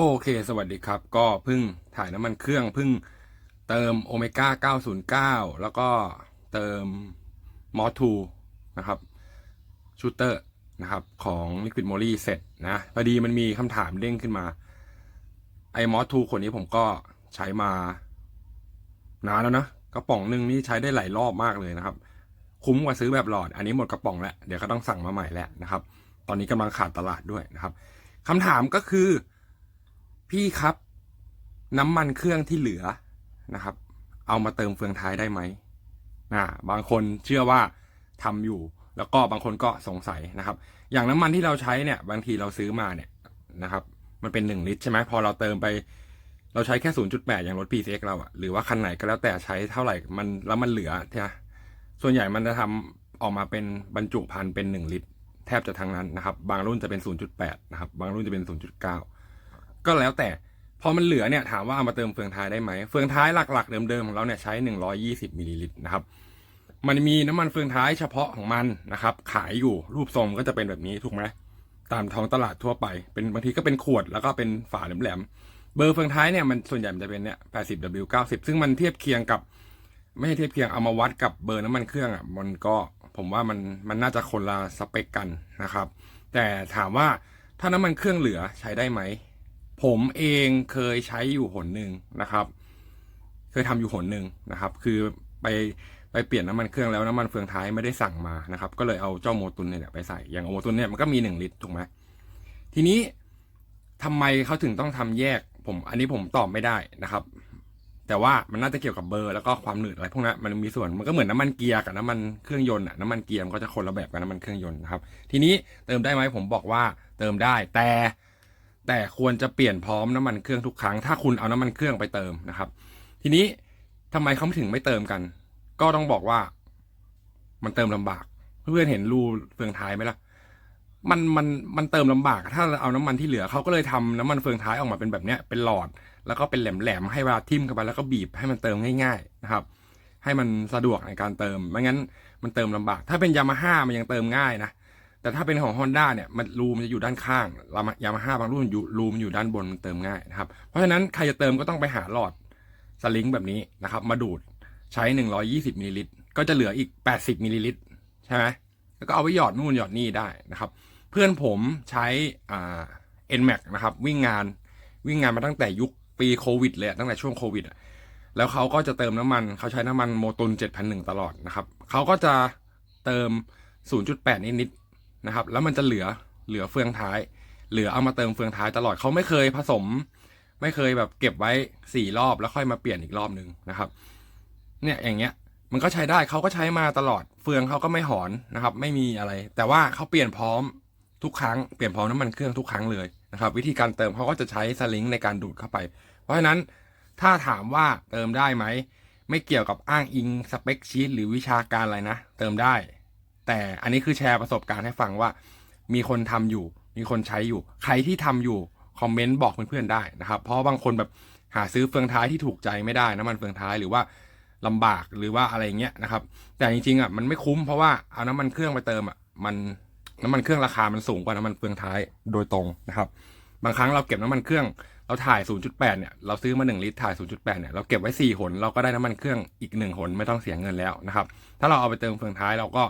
โอเค สวัสดีครับ ก็เพิ่งถ่ายน้ำมันเครื่องเพิ่งเติมโอเมก้า 909 แล้วก็เติมมอทูนะครับชูเตอร์นะครับของ Liquid m o l y เสร็จนะพอดีมันมีคำถามเด้งขึ้นมา ไอ้มอทูคนนี้ผมก็ใช้มานานแล้วนะกระป๋องหนึ่งนี่ใช้ได้หลายรอบมากเลยนะครับ คุ้มกว่าซื้อแบบหลอด อันนี้หมดกระป๋องแล้ว เดี๋ยวก็ต้องสั่งมาใหม่แล้วนะครับ ตอนนี้กำลังขาดตลาดด้วยนะครับคำถามก็คือ พี่ครับ น้ำมันเครื่องที่เหลือนะครับ เอามาเติมเฟืองท้ายได้ไหมอ่าบางคนเชื่อว่าทำอยู่ แล้วก็บางคนก็สงสัยนะครับ อย่างน้ำมันที่เราใช้เนี่ย บางทีเราซื้อมาเนี่ยนะครับ มันเป็นหนึ่งลิตรใช่ไหมพอเราเติมไป เราใช้แค่ศูนย์จุดแปดอย่างรถ PCX เราอะหรือว่าคันไหนก็แล้วแต่ใช้เท่าไหร่มันแล้วมันเหลือใช่ไหมส่วนใหญ่มันจะทำออกมาเป็นบรรจุภัณฑ์เป็นหนึ่งลิตร แทบจะทั้งนั้นนะครับ บางรุ่นจะเป็น 0.8 นะครับ บางรุ่นจะเป็น 0.9 ก็แล้วแต่ พอมันเหลือเนี่ยถามว่าเอามาเติมเฟืองท้ายได้ไหมเฟืองท้ายหลักๆ เดิมๆของเราเนี่ยใช้ 120มิลลิลิตรนะครับมันมีน้ำมันเฟืองท้ายเฉพาะของมันนะครับ ขายอยู่รูปทรงก็จะเป็นแบบนี้ถูกไหมตามท้องตลาดทั่วไป เป็นบางทีก็เป็นขวดแล้วก็เป็นฝาแหลมๆเบอร์เฟืองท้ายเนี่ยมันส่วนใหญ่มันจะเป็นเนี่ย 80W 90 ซึ่งมันเทียบเคียงกับ ไม่ใช่เทียบเคียงเอามาวัดกับเบอร์น้ำมันเครื่องอะมันก็ผมว่ามันมันน่าจะคนละสเปคกันนะครับ แต่ถามว่าถ้าน้ำมันเครื่องเหลือใช้ได้ไหม ผมเองเคยใช้อยู่หนหนึ่งนะครับ เคยทำอยู่หนหนึ่งนะครับ คือไปไปเปลี่ยนน้ำมันเครื่องแล้วน้ำมันเฟืองท้ายไม่ได้สั่งมานะครับ ก็เลยเอาเจ้าโมตุนเนี่ยไปใส่อย่างโมตุนเนี่ยมันก็มีหนึ่งลิตรถูกไหมทีนี้ทำไมเขาถึงต้องทำแยก ผม อันนี้ผมตอบไม่ได้นะครับ แต่ว่ามันน่าจะเกี่ยวกับเบอร์แล้วก็ความหนืดอะไรพวกนั้นมันมีส่วนมันก็เหมือนน้ำมันเกียร์กับน้ำมันเครื่องยนต์อะน้ำมันเกียร์มันก็จะคนละแบบกับน้ำมันเครื่องยนต์นะครับ ทีนี้เติมได้ไหมผมบอกว่าเติมได้แต่ แต่ควรจะเปลี่ยนพร้อมน้ำมันเครื่องทุกครั้ง ถ้าคุณเอาน้ำมันเครื่องไปเติมนะครับ ทีนี้ทำไมเขาถึงไม่เติมกัน ก็ต้องบอกว่า มันเติมลำบาก เพื่อนเห็นรูเฟืองท้ายไหมล่ะ มันมันมันเติมลำบาก ถ้าเอาน้ำมันที่เหลือเขาก็เลยทำน้ำมันเฟืองท้ายออกมาเป็นแบบเนี้ยเป็นหลอด แล้วก็เป็นแหลมๆให้เวลาทิ่มเข้าไปแล้วก็บีบให้มันเติมง่าย ๆ นะครับ ให้มันสะดวกในการเติมไม่งั้น มันเติมลำบาก ถ้าเป็นยามาฮ่ามันยังเติมง่ายนะ แต่ถ้าเป็นของ Honda เนี่ยมันรูมันจะอยู่ด้านข้างยามาฮ่าบางรุ่นอยู่รูมันอยู่ด้านบนมันเติมง่ายนะครับ เพราะฉะนั้นใครจะเติมก็ต้องไปหาหลอดสลิงแบบนี้นะครับ มาดูดใช้ 120มิลลิลิตรก็จะเหลืออีก 80มิลลิลิตรใช่ไหมแล้วก็เอาไว้หยอดนู่นหยอดนี่ได้นะครับ เพื่อนผมใช้อ่า NMAX นะครับ วิ่งงานวิ่งงานมาตั้งแต่ยุคปีโควิดเลยตั้งแต่ช่วงโควิดอะแล้วเขาก็จะเติมน้ำมันเขาใช้น้ำมันโมตุน 7,001 ตลอดนะครับเขาก็จะเติม 0.8 นิดๆ นะครับ แล้วมันจะเหลือเหลือเฟืองท้าย เหลือเอามาเติมเฟืองท้ายตลอดเขาไม่เคยผสม ไม่เคยแบบเก็บไว้สี่รอบแล้วค่อยมาเปลี่ยนอีกรอบหนึ่งนะครับ เนี่ยอย่างเงี้ย มันก็ใช้ได้เขาก็ใช้มาตลอด เฟืองเขาก็ไม่หอนนะครับ ไม่มีอะไร แต่ว่าเขาเปลี่ยนพร้อมทุกครั้งเปลี่ยนพร้อมน้ำมันเครื่องทุกครั้งเลยนะครับ วิธีการเติมเขาก็จะใช้สลิงในการดูดเข้าไป เพราะฉะนั้นถ้าถามว่าเติมได้ไหมไม่เกี่ยวกับอ้างอิงสเปคชีตหรือวิชาการอะไรนะ เติมได้ แต่อันนี้คือแชร์ประสบการณ์ให้ฟังว่า มีคนทำอยู่ มีคนใช้อยู่ ใครที่ทำอยู่คอมเมนต์บอกเพื่อนๆได้นะครับ เพราะบางคนแบบหาซื้อเฟืองท้ายที่ถูกใจไม่ได้น้ำมันเฟืองท้ายหรือว่าลำบากหรือว่าอะไรเงี้ยนะครับ แต่จริงๆอะมันไม่คุ้มเพราะว่าเอาน้ำมันเครื่องไปเติมอะมันน้ำมันเครื่องราคามันสูงกว่าน้ำมันเฟืองท้ายโดยตรงนะครับ บางครั้งเราเก็บน้ำมันเครื่องเราถ่าย 0.8 เนี่ย เราซื้อมา 1 ลิตร ถ่าย 0.8 เนี่ย เราเก็บไว้ 4 หน เราก็ได้น้ำมันเครื่องอีก 1 หน ไม่ต้องเสียเงินแล้วนะครับ ถ้าเราเอาไปเติมเฟืองท้ายเราก็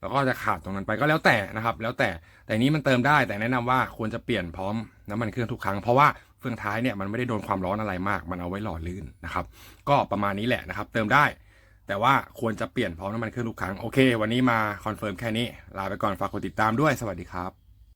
แล้วก็จะขาดตรงนั้นไปก็แล้วแต่นะครับ แล้วแต่แต่นี้มันเติมได้แต่แนะนำว่าควรจะเปลี่ยนพร้อมน้ำมันเครื่องทุกครั้งเพราะว่าเฟืองท้ายเนี่ยมันไม่ได้โดนความร้อนอะไรมาก มันเอาไว้หล่อลื่นนะครับ ก็ประมาณนี้แหละนะครับ เติมได้ แต่ว่าควรจะเปลี่ยนพร้อมน้ำมันเครื่องทุกครั้งโอเค วันนี้มาคอนเฟิร์มแค่นี้ลาไปก่อนฝากกดติดตามด้วยสวัสดีครับ